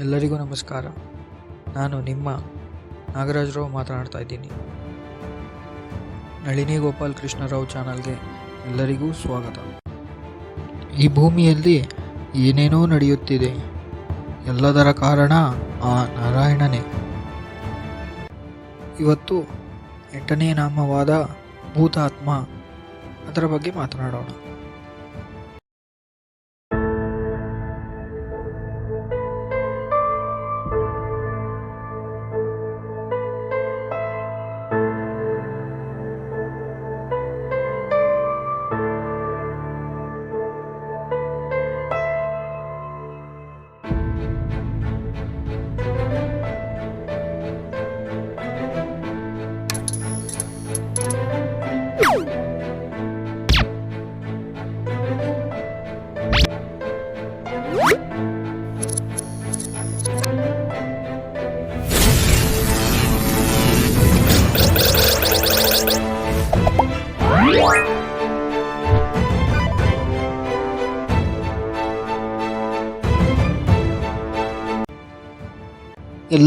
ಎಲ್ಲರಿಗೂ ನಮಸ್ಕಾರ. ನಾನು ನಿಮ್ಮ ನಾಗರಾಜರಾವ್ ಮಾತನಾಡ್ತಾ ಇದ್ದೀನಿ. ನಳಿನಿ ಗೋಪಾಲ್ ಕೃಷ್ಣರಾವ್ ಚಾನಲ್ಗೆ ಎಲ್ಲರಿಗೂ ಸ್ವಾಗತ. ಈ ಭೂಮಿಯಲ್ಲಿ ಏನೇನೋ ನಡೆಯುತ್ತಿದೆ. ಎಲ್ಲದರ ಕಾರಣ ಆ ನಾರಾಯಣನೇ. ಇವತ್ತು ಎಂಟನೇ ನಾಮವಾದ ಭೂತಾತ್ಮ ಅದರ ಬಗ್ಗೆ ಮಾತನಾಡೋಣ.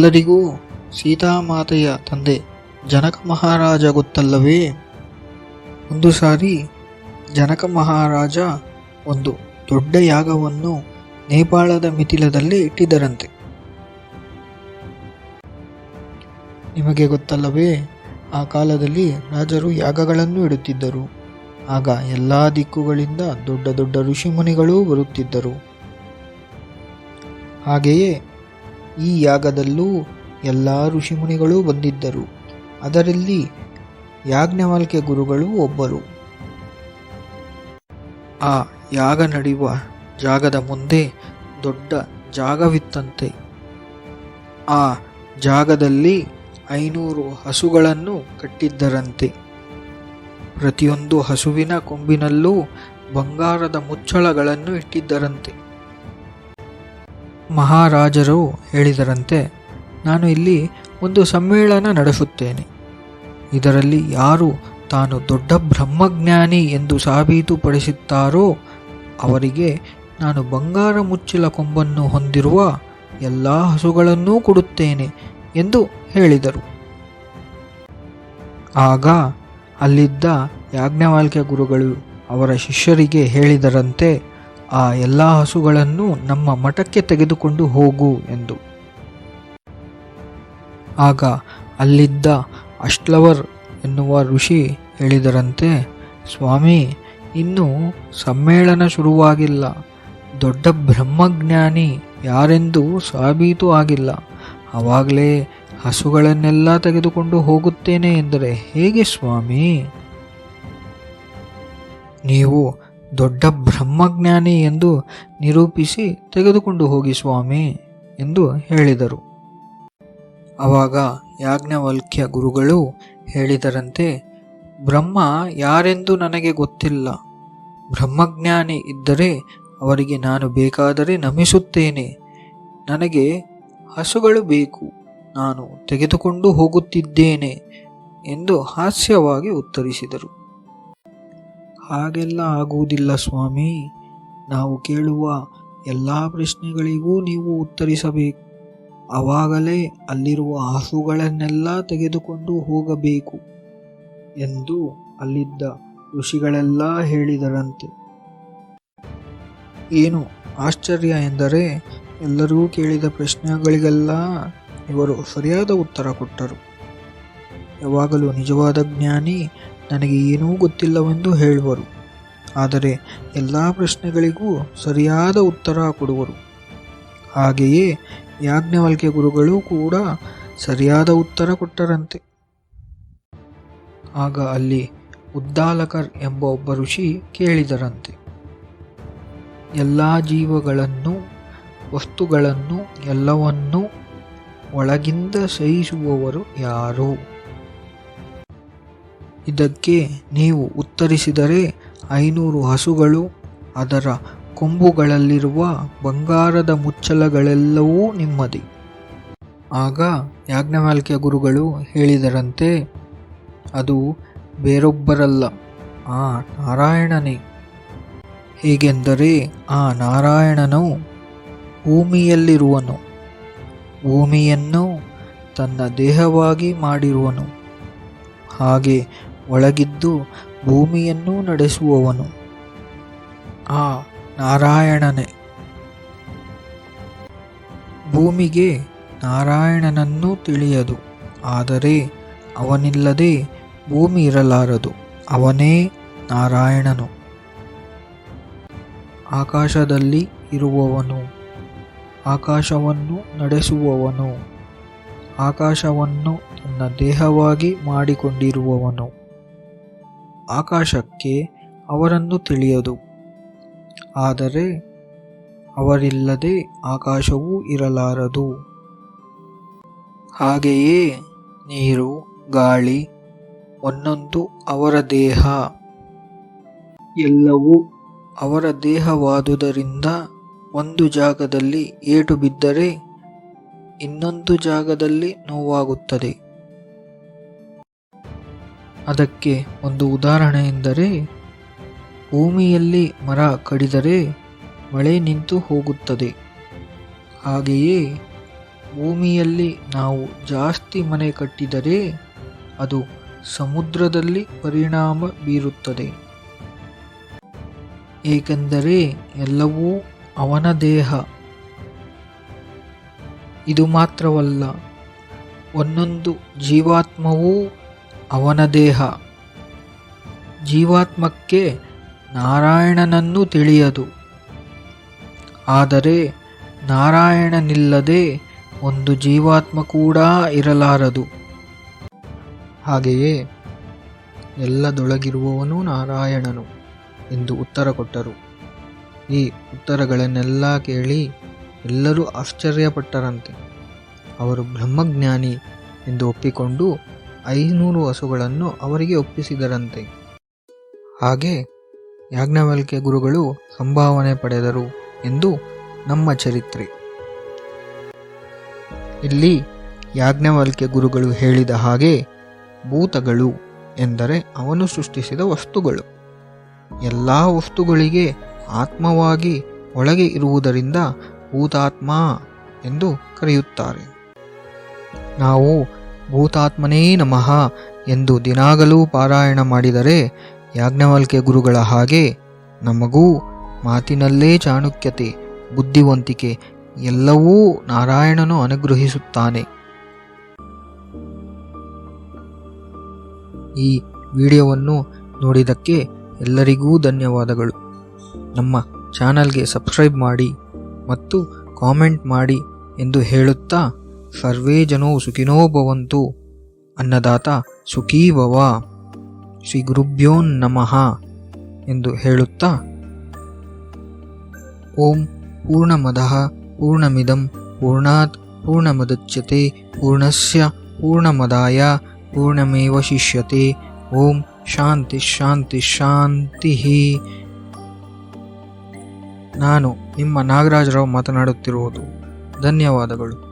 ಎಲ್ಲರಿಗೂ ಸೀತಾಮಾತೆಯ ತಂದೆ ಜನಕ ಮಹಾರಾಜ ಗೊತ್ತಲ್ಲವೇ? ಒಂದು ಸಾರಿ ಜನಕ ಮಹಾರಾಜ ಒಂದು ದೊಡ್ಡ ಯಾಗವನ್ನು ನೇಪಾಳದ ಮಿಥಿಲದಲ್ಲಿ ಇಟ್ಟಿದ್ದರಂತೆ. ನಿಮಗೆ ಗೊತ್ತಲ್ಲವೇ, ಆ ಕಾಲದಲ್ಲಿ ರಾಜರು ಯಾಗಗಳನ್ನು ಇಡುತ್ತಿದ್ದರು. ಆಗ ಎಲ್ಲ ದಿಕ್ಕುಗಳಿಂದ ದೊಡ್ಡ ದೊಡ್ಡ ಋಷಿಮುನಿಗಳೂ ಬರುತ್ತಿದ್ದರು. ಹಾಗೆಯೇ ಈ ಯಾಗದಲ್ಲೂ ಎಲ್ಲ ಋಷಿಮುನಿಗಳು ಬಂದಿದ್ದರು. ಅದರಲ್ಲಿ ಯಾಜ್ಞವಾಲ್ಕೆ ಗುರುಗಳು ಒಬ್ಬರು. ಆ ಯಾಗ ನಡೆಯುವ ಜಾಗದ ಮುಂದೆ ದೊಡ್ಡ ಜಾಗವಿತ್ತಂತೆ. ಆ ಜಾಗದಲ್ಲಿ ಐನೂರು ಹಸುಗಳನ್ನು ಕಟ್ಟಿದ್ದರಂತೆ. ಪ್ರತಿಯೊಂದು ಹಸುವಿನ ಕೊಂಬಿನಲ್ಲೂ ಬಂಗಾರದ ಮುಚ್ಚಳಗಳನ್ನು ಇಟ್ಟಿದ್ದರಂತೆ. ಮಹಾರಾಜರು ಹೇಳಿದರಂತೆ, ನಾನು ಇಲ್ಲಿ ಒಂದು ಸಮ್ಮೇಳನ ನಡೆಸುತ್ತೇನೆ. ಇದರಲ್ಲಿ ಯಾರು ತಾನು ದೊಡ್ಡ ಬ್ರಹ್ಮಜ್ಞಾನಿ ಎಂದು ಸಾಬೀತುಪಡಿಸುತ್ತಾರೋ, ಅವರಿಗೆ ನಾನು ಬಂಗಾರ ಮುಚ್ಚಿಲ ಕೊಂಬನ್ನು ಹೊಂದಿರುವ ಎಲ್ಲ ಹಸುಗಳನ್ನೂ ಕೊಡುತ್ತೇನೆ ಎಂದು ಹೇಳಿದರು. ಆಗ ಅಲ್ಲಿದ್ದ ಯಾಜ್ಞವಾಲ್ಕ್ಯ ಗುರುಗಳು ಅವರ ಶಿಷ್ಯರಿಗೆ ಹೇಳಿದರಂತೆ ಆ ಎಲ್ಲ ಹಸುಗಳನ್ನು ನಮ್ಮ ಮಠಕ್ಕೆ ತೆಗೆದುಕೊಂಡು ಹೋಗು ಎಂದು. ಆಗ ಅಲ್ಲಿದ್ದ ಅಶ್ಲವರ್ ಎನ್ನುವ ಋಷಿ ಹೇಳಿದರಂತೆ, ಸ್ವಾಮಿ, ಇನ್ನೂ ಸಮ್ಮೇಳನ ಶುರುವಾಗಿಲ್ಲ. ದೊಡ್ಡ ಬ್ರಹ್ಮಜ್ಞಾನಿ ಯಾರೆಂದು ಸಾಬೀತು ಆಗಿಲ್ಲ. ಆವಾಗಲೇ ಹಸುಗಳನ್ನೆಲ್ಲ ತೆಗೆದುಕೊಂಡು ಹೋಗುತ್ತೇನೆ ಎಂದರೆ ಹೇಗೆ ಸ್ವಾಮಿ? ನೀವು ದೊಡ್ಡ ಬ್ರಹ್ಮಜ್ಞಾನಿ ಎಂದು ನಿರೂಪಿಸಿ ತೆಗೆದುಕೊಂಡು ಹೋಗಿ ಸ್ವಾಮಿ ಎಂದು ಹೇಳಿದರು. ಆವಾಗ ಯಾಜ್ಞವಲ್ಕ್ಯ ಗುರುಗಳು ಹೇಳಿದರಂತೆ, ಬ್ರಹ್ಮ ಯಾರೆಂದು ನನಗೆ ಗೊತ್ತಿಲ್ಲ. ಬ್ರಹ್ಮಜ್ಞಾನಿ ಇದ್ದರೆ ಅವರಿಗೆ ನಾನು ಬೇಕಾದರೆ ನಮಿಸುತ್ತೇನೆ. ನನಗೆ ಹಸುಗಳು ಬೇಕು. ನಾನು ತೆಗೆದುಕೊಂಡು ಹೋಗುತ್ತಿದ್ದೇನೆ ಎಂದು ಹಾಸ್ಯವಾಗಿ ಉತ್ತರಿಸಿದರು. ಹಾಗೆಲ್ಲ ಆಗುವುದಿಲ್ಲ ಸ್ವಾಮಿ. ನಾವು ಕೇಳುವ ಎಲ್ಲ ಪ್ರಶ್ನೆಗಳಿಗೂ ನೀವು ಉತ್ತರಿಸಬೇಕು. ಅವಾಗಲೇ ಅಲ್ಲಿರುವ ಹಸುಗಳನ್ನೆಲ್ಲ ತೆಗೆದುಕೊಂಡು ಹೋಗಬೇಕು ಎಂದು ಅಲ್ಲಿದ್ದ ಋಷಿಗಳೆಲ್ಲ ಹೇಳಿದರಂತೆ. ಏನು ಆಶ್ಚರ್ಯ ಎಂದರೆ ಎಲ್ಲರೂ ಕೇಳಿದ ಪ್ರಶ್ನೆಗಳಿಗೆಲ್ಲ ಇವರು ಸರಿಯಾದ ಉತ್ತರ ಕೊಟ್ಟರು. ಯಾವಾಗಲೂ ನಿಜವಾದ ಜ್ಞಾನಿ ನನಗೆ ಏನೂ ಗೊತ್ತಿಲ್ಲವೆಂದು ಹೇಳುವರು. ಆದರೆ ಎಲ್ಲ ಪ್ರಶ್ನೆಗಳಿಗೂ ಸರಿಯಾದ ಉತ್ತರ ಕೊಡುವರು. ಹಾಗೆಯೇ ಯಾಜ್ಞವಲ್ಕ್ಯ ಗುರುಗಳು ಕೂಡ ಸರಿಯಾದ ಉತ್ತರ ಕೊಟ್ಟರಂತೆ. ಆಗ ಅಲ್ಲಿ ಉದ್ದಾಲಕರ್ ಎಂಬ ಒಬ್ಬ ಋಷಿ ಕೇಳಿದರಂತೆ. ಎಲ್ಲ ಜೀವಗಳನ್ನು, ವಸ್ತುಗಳನ್ನು, ಎಲ್ಲವನ್ನೂ ಒಳಗಿಂದ ಸಹಿಸುವವರು ಯಾರು? ಇದಕ್ಕೆ ನೀವು ಉತ್ತರಿಸಿದರೆ ಐನೂರು ಹಸುಗಳು ಅದರ ಕೊಂಬುಗಳಲ್ಲಿರುವ ಬಂಗಾರದ ಮುಚ್ಚಲಗಳೆಲ್ಲವೂ ನಿಮ್ಮದಿ. ಆಗ ಯಾಜ್ಞವಲ್ಕ್ಯ ಗುರುಗಳು ಹೇಳಿದರಂತೆ, ಅದು ಬೇರೊಬ್ಬರಲ್ಲ, ಆ ನಾರಾಯಣನೇ. ಹೇಗೆಂದರೆ ಆ ನಾರಾಯಣನು ಭೂಮಿಯಲ್ಲಿರುವನು, ಭೂಮಿಯನ್ನು ತನ್ನ ದೇಹವಾಗಿ ಮಾಡಿರುವನು. ಹಾಗೆ ಒಳಗಿದ್ದು ಭೂಮಿಯನ್ನು ನಡೆಸುವವನು. ಆ ನಾರಾಯಣನೇ. ಭೂಮಿಗೆ ನಾರಾಯಣನನ್ನು ತಿಳಿಯದು, ಆದರೆ ಅವನಿಲ್ಲದೆ ಭೂಮಿ ಇರಲಾರದು, ಅವನೇ ನಾರಾಯಣನು. ಆಕಾಶದಲ್ಲಿ ಇರುವವನು, ಆಕಾಶವನ್ನು ನಡೆಸುವವನು, ಆಕಾಶವನ್ನು ತನ್ನ ದೇಹವಾಗಿ ಮಾಡಿಕೊಂಡಿರುವವನು. ಆಕಾಶಕ್ಕೆ ಅವರನ್ನು ತಿಳಿಯದು. ಆದರೆ ಅವರಿಲ್ಲದೆ ಆಕಾಶವೂ ಇರಲಾರದು. ಹಾಗೆಯೇ ನೀರು, ಗಾಳಿ, ಒಂದೊಂದು ಅವರ ದೇಹ. ಎಲ್ಲವೂ ಅವರ ದೇಹವಾದುದರಿಂದ ಒಂದು ಜಾಗದಲ್ಲಿ ಏಟು ಬಿದ್ದರೆ ಇನ್ನೊಂದು ಜಾಗದಲ್ಲಿ ನೋವಾಗುತ್ತದೆ. ಅದಕ್ಕೆ ಒಂದು ಉದಾಹರಣೆ ಎಂದರೆ, ಭೂಮಿಯಲ್ಲಿ ಮರ ಕಡಿದರೆ ಮಳೆ ನಿಂತು ಹೋಗುತ್ತದೆ. ಹಾಗೆಯೇ ಭೂಮಿಯಲ್ಲಿ ನಾವು ಜಾಸ್ತಿ ಮನೆ ಕಟ್ಟಿದರೆ ಅದು ಸಮುದ್ರದಲ್ಲಿ ಪರಿಣಾಮ ಬೀರುತ್ತದೆ. ಏಕೆಂದರೆ ಎಲ್ಲವೂ ಅವನ ದೇಹ. ಇದು ಮಾತ್ರವಲ್ಲ, ಒಂದೊಂದು ಜೀವಾತ್ಮವೂ ಅವನ ದೇಹ. ಜೀವಾತ್ಮಕ್ಕೆ ನಾರಾಯಣನನ್ನು ತಿಳಿಯದು. ಆದರೆ ನಾರಾಯಣನಿಲ್ಲದೆ ಒಂದು ಜೀವಾತ್ಮ ಕೂಡ ಇರಲಾರದು. ಹಾಗೆಯೇ ಎಲ್ಲದೊಳಗಿರುವವನು ನಾರಾಯಣನು ಎಂದು ಉತ್ತರ ಕೊಟ್ಟರು. ಈ ಉತ್ತರಗಳನ್ನೆಲ್ಲ ಕೇಳಿ ಎಲ್ಲರೂ ಆಶ್ಚರ್ಯಪಟ್ಟರಂತೆ. ಅವರು ಬ್ರಹ್ಮಜ್ಞಾನಿ ಎಂದು ಒಪ್ಪಿಕೊಂಡು ಐನೂರು ಹಸುಗಳನ್ನು ಅವರಿಗೆ ಒಪ್ಪಿಸಿದರಂತೆ. ಹಾಗೆ ಯಾಜ್ಞವಲ್ಕೆ ಗುರುಗಳು ಸಂಭಾವನೆ ಪಡೆದರು ಎಂದು ನಮ್ಮ ಚರಿತ್ರೆ. ಇಲ್ಲಿ ಯಾಜ್ಞವಲ್ಕೆ ಗುರುಗಳು ಹೇಳಿದ ಹಾಗೆ ಭೂತಗಳು ಎಂದರೆ ಅವನು ಸೃಷ್ಟಿಸಿದ ವಸ್ತುಗಳು. ಎಲ್ಲ ವಸ್ತುಗಳಿಗೆ ಆತ್ಮವಾಗಿ ಒಳಗೆ ಇರುವುದರಿಂದ ಭೂತಾತ್ಮ ಎಂದು ಕರೆಯುತ್ತಾರೆ. ನಾವು ಭೂತಾತ್ಮನೇ ನಮಃ ಎಂದು ದಿನಾಗಲೂ ಪಾರಾಯಣ ಮಾಡಿದರೆ ಯಾಜ್ಞವಾಲ್ಕೆ ಗುರುಗಳ ಹಾಗೆ ನಮಗೂ ಮಾತಿನಲ್ಲೇ ಚಾಣುಕ್ಯತೆ, ಬುದ್ಧಿವಂತಿಕೆ ಎಲ್ಲವೂ ನಾರಾಯಣನು ಅನುಗ್ರಹಿಸುತ್ತಾನೆ. ಈ ವಿಡಿಯೋವನ್ನು ನೋಡಿದ್ದಕ್ಕೆ ಎಲ್ಲರಿಗೂ ಧನ್ಯವಾದಗಳು. ನಮ್ಮ ಚಾನಲ್ಗೆ ಸಬ್ಸ್ಕ್ರೈಬ್ ಮಾಡಿ ಮತ್ತು ಕಾಮೆಂಟ್ ಮಾಡಿ ಎಂದು ಹೇಳುತ್ತಾ ಸರ್ವೇ ಜನೋ ಸುಖಿನೋ ಭವಂತು ಅನ್ನದಾತ ಸುಖೀ ಭವ ಶ್ರೀ ಗುರುಭ್ಯೋ ನಮಃ ಎಂದು ಹೇಳುತ್ತಾ, ಓಂ ಪೂರ್ಣಮದಃ ಪೂರ್ಣಮಿದಂ ಪೂರ್ಣಾತ್ ಪೂರ್ಣಮದಚ್ಯತೆ ಪೂರ್ಣಸ್ಯ ಪೂರ್ಣಮದಾಯ ಪೂರ್ಣಮೇವ ಶಿಷ್ಯತೆ, ಓಂ ಶಾಂತಿ ಶಾಂತಿ ಶಾಂತಿ. ನಾನು ನಿಮ್ಮ ನಾಗರಾಜರಾವ್ ಮಾತನಾಡುತ್ತಿರುವುದು ಧನ್ಯವಾದಗಳು.